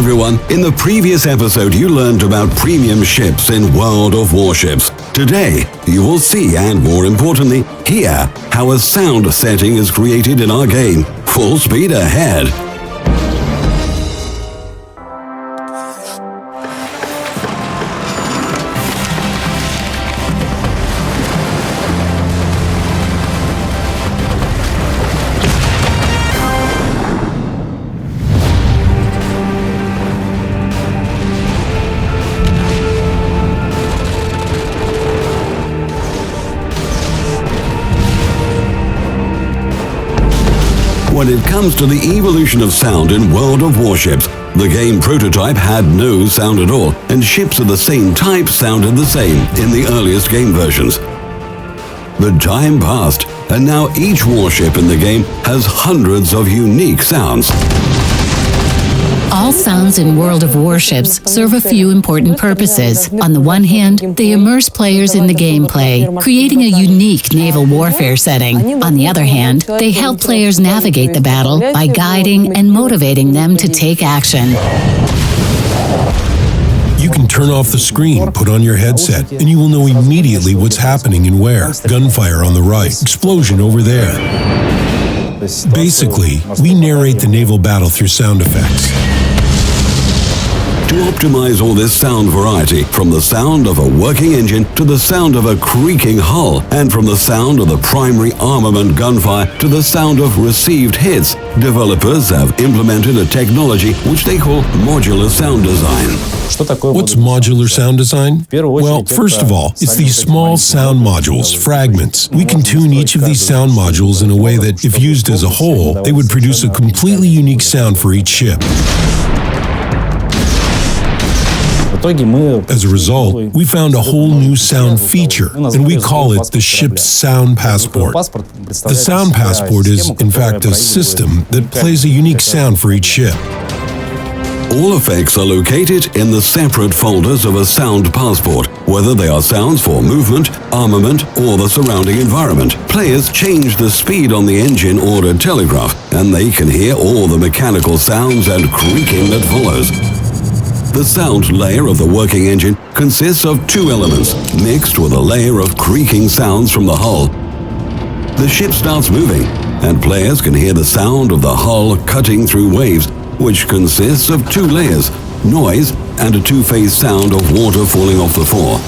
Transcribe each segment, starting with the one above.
everyone. In the previous episode, you learned about premium ships in World of Warships. Today, you will see and more importantly, hear how a sound setting is created in our game. Full speed ahead. When it comes to the evolution of sound in World of Warships, the game prototype had no sound at all, and ships of the same type sounded the same in the earliest game versions. The time passed, and now each warship in the game has hundreds of unique sounds. All sounds in World of Warships serve a few important purposes. On the one hand, they immerse players in the gameplay, creating a unique naval warfare setting. On the other hand, they help players navigate the battle by guiding and motivating them to take action. You can turn off the screen, put on your headset, and you will know immediately what's happening and where. Gunfire on the right, explosion over there. Basically, we narrate the naval battle through sound effects. To optimize all this sound variety, from the sound of a working engine to the sound of a creaking hull, and from the sound of the primary armament gunfire to the sound of received hits, developers have implemented a technology which they call modular sound design. What's modular sound design? Well, first of all, it's these small sound modules, fragments. We can tune each of these sound modules in a way that, if used as a whole, they would produce a completely unique sound for each ship. As a result, we found a whole new sound feature, and we call it the ship's sound passport. The sound passport is, in fact, a system that plays a unique sound for each ship. All effects are located in the separate folders of a sound passport, whether they are sounds for movement, armament, or the surrounding environment. Players change the speed on the engine or a telegraph, and they can hear all the mechanical sounds and creaking that follows. The sound layer of the working engine consists of two elements, mixed with a layer of creaking sounds from the hull. The ship starts moving, and players can hear the sound of the hull cutting through waves, which consists of two layers, noise and a two-phase sound of water falling off the fore.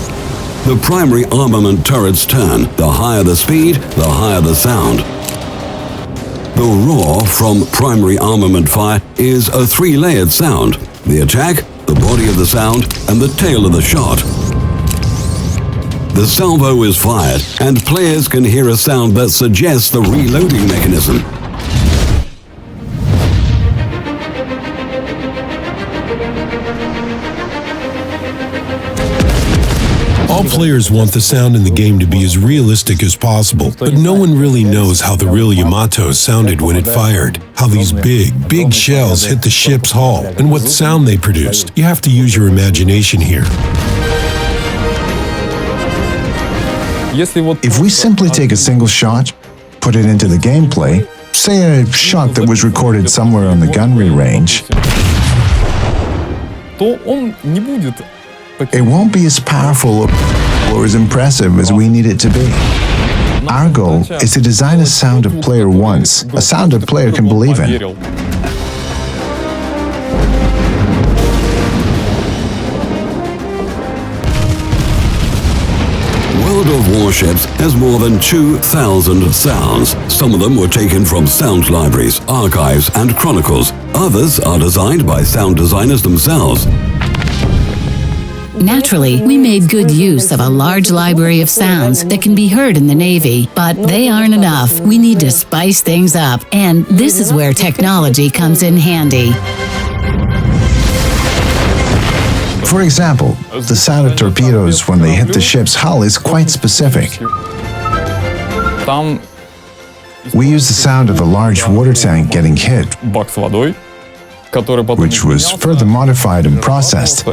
The primary armament turrets turn. The higher the speed, the higher the sound. The roar from primary armament fire is a three-layered sound. The attack, the body of the sound, and the tail of the shot. The salvo is fired, and players can hear a sound that suggests the reloading mechanism. Players want the sound in the game to be as realistic as possible, but no one really knows how the real Yamato sounded when it fired, how these big, big shells hit the ship's hull, and what sound they produced. You have to use your imagination here. If we simply take a single shot, put it into the gameplay, say a shot that was recorded somewhere on the gunnery range, it won't be as powerful or as impressive as we need it to be. Our goal is to design a sound a player wants, a sound a player can believe in. World of Warships has more than 2,000 sounds. Some of them were taken from sound libraries, archives, and chronicles. Others are designed by sound designers themselves. Naturally, we made good use of a large library of sounds that can be heard in the Navy, but they aren't enough. We need to spice things up, and this is where technology comes in handy. For example, the sound of torpedoes when they hit the ship's hull is quite specific. We use the sound of a large water tank getting hit, which was further modified and processed,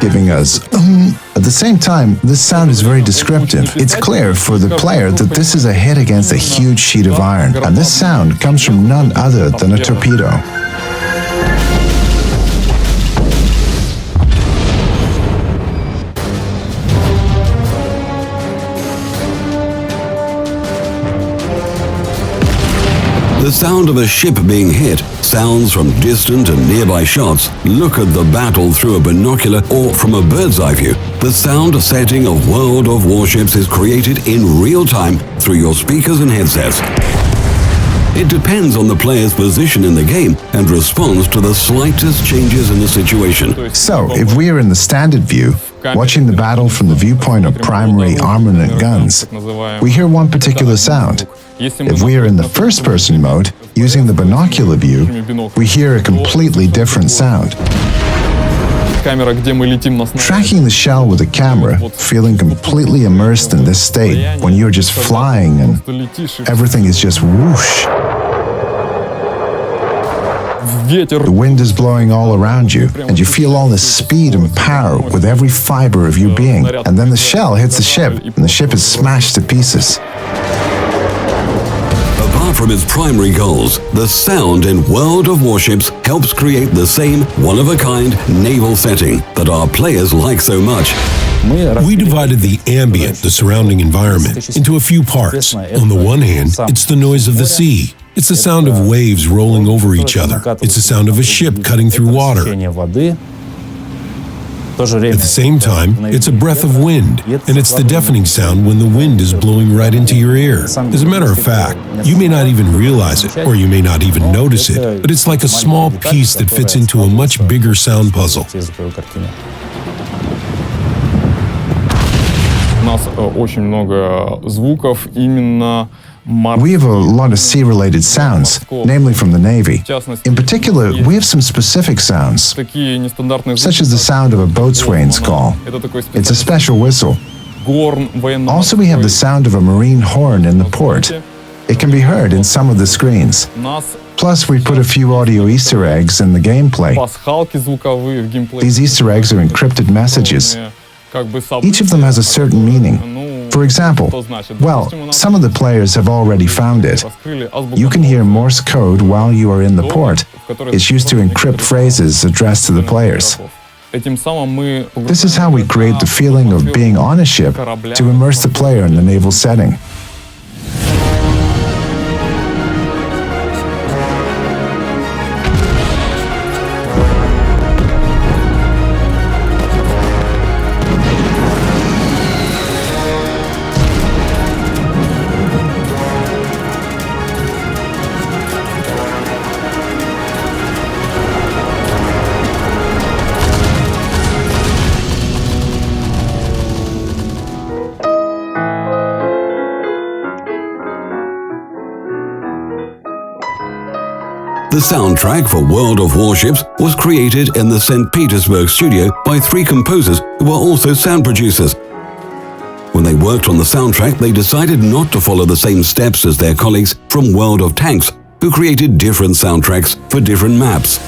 giving us um. At the same time, this sound is very descriptive. It's clear for the player that this is a hit against a huge sheet of iron, and this sound comes from none other than a torpedo. The sound of a ship being hit, sounds from distant and nearby shots, look at the battle through a binocular or from a bird's eye view. The sound setting of World of Warships is created in real time through your speakers and headsets. It depends on the player's position in the game and responds to the slightest changes in the situation. So, if we are in the standard view, watching the battle from the viewpoint of primary armament guns, we hear one particular sound. If we are in the first person mode, using the binocular view, we hear a completely different sound. Tracking the shell with a camera, feeling completely immersed in this state when you're just flying and everything is just whoosh. The wind is blowing all around you, and you feel all this speed and power with every fiber of your being. And then the shell hits the ship, and the ship is smashed to pieces. Apart from its primary goals, the sound in World of Warships helps create the same one-of-a-kind naval setting that our players like so much. We divided the ambient, the surrounding environment, into a few parts. On the one hand, it's the noise of the sea. It's the sound of waves rolling over each other. It's the sound of a ship cutting through water. At the same time, it's a breath of wind, and it's the deafening sound when the wind is blowing right into your ear. As a matter of fact, you may not even realize it, or you may not even notice it, but it's like a small piece that fits into a much bigger sound puzzle. У нас э, очень много звуков именно we have a lot of sea related sounds, namely from the Navy. In particular, we have some specific sounds, such as the sound of a boatswain's call. It's a special whistle. Also, we have the sound of a marine horn in the port. It can be heard in some of the screens. Plus, we put a few audio Easter eggs in the gameplay. These Easter eggs are encrypted messages. Each of them has a certain meaning. For example, well, some of the players have already found it. You can hear Morse code while you are in the port. It's used to encrypt phrases addressed to the players. This is how we create the feeling of being on a ship to immerse the player in the naval setting. The soundtrack for World of Warships was created in the St. Petersburg studio by three composers who are also sound producers. When they worked on the soundtrack, they decided not to follow the same steps as their colleagues from World of Tanks, who created different soundtracks for different maps.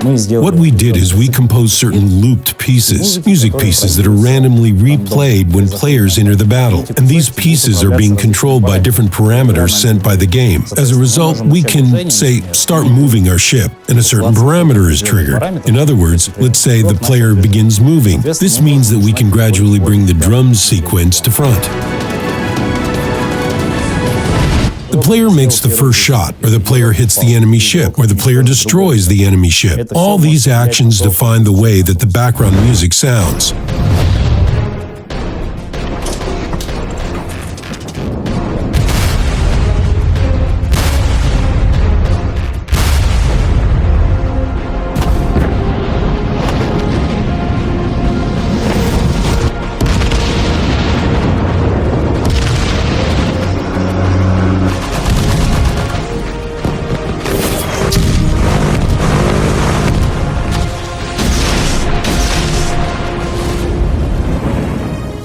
What we did is we composed certain looped pieces, music pieces that are randomly replayed when players enter the battle. And these pieces are being controlled by different parameters sent by the game. As a result, we can, say, start moving our ship, and a certain parameter is triggered. In other words, let's say the player begins moving. This means that we can gradually bring the drums sequence to front. The player makes the first shot, or the player hits the enemy ship, or the player destroys the enemy ship. All these actions define the way that the background music sounds.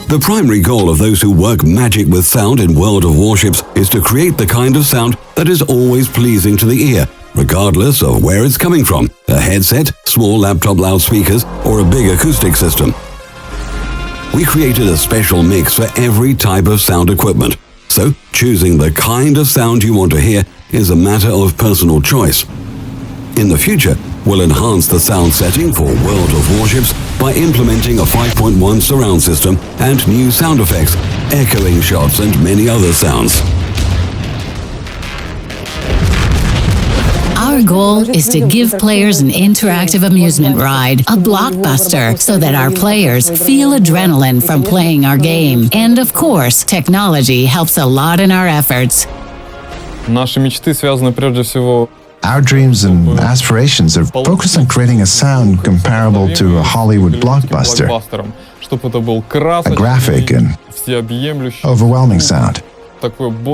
The primary goal of those who work magic with sound in World of Warships is to create the kind of sound that is always pleasing to the ear, regardless of where it's coming from a headset, small laptop loudspeakers, or a big acoustic system. We created a special mix for every type of sound equipment, so choosing the kind of sound you want to hear is a matter of personal choice. In the future, we'll enhance the sound setting for World of Warships by implementing a 5.1 surround system and new sound effects, echoing shots, and many other sounds. Our goal is to give players an interactive amusement ride, a blockbuster, so that our players feel adrenaline from playing our game. And of course, technology helps a lot in our efforts. Наши мечты связаны прежде всего our dreams and aspirations are focused on creating a sound comparable to a Hollywood blockbuster, a graphic and overwhelming sound,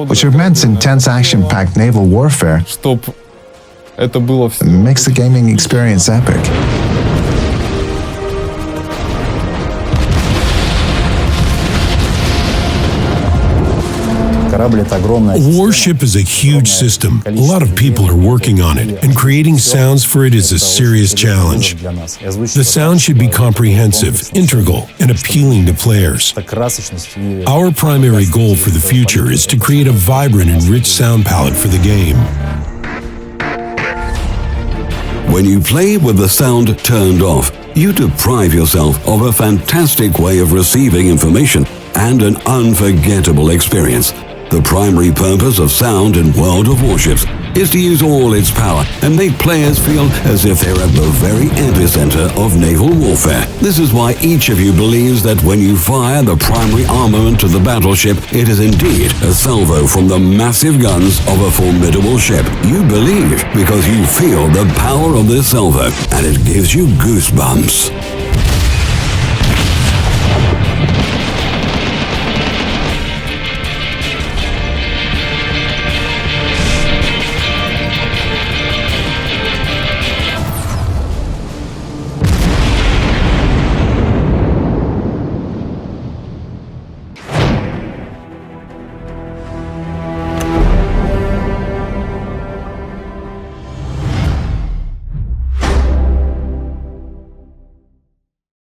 which meant intense action packed naval warfare makes the gaming experience epic. Warship is a huge system. A lot of people are working on it, and creating sounds for it is a serious challenge. The sound should be comprehensive, integral, and appealing to players. Our primary goal for the future is to create a vibrant and rich sound palette for the game. When you play with the sound turned off, you deprive yourself of a fantastic way of receiving information and an unforgettable experience. The primary purpose of sound in World of Warships is to use all its power and make players feel as if they're at the very epicenter of naval warfare. This is why each of you believes that when you fire the primary armament of the battleship, it is indeed a salvo from the massive guns of a formidable ship. You believe because you feel the power of this salvo and it gives you goosebumps.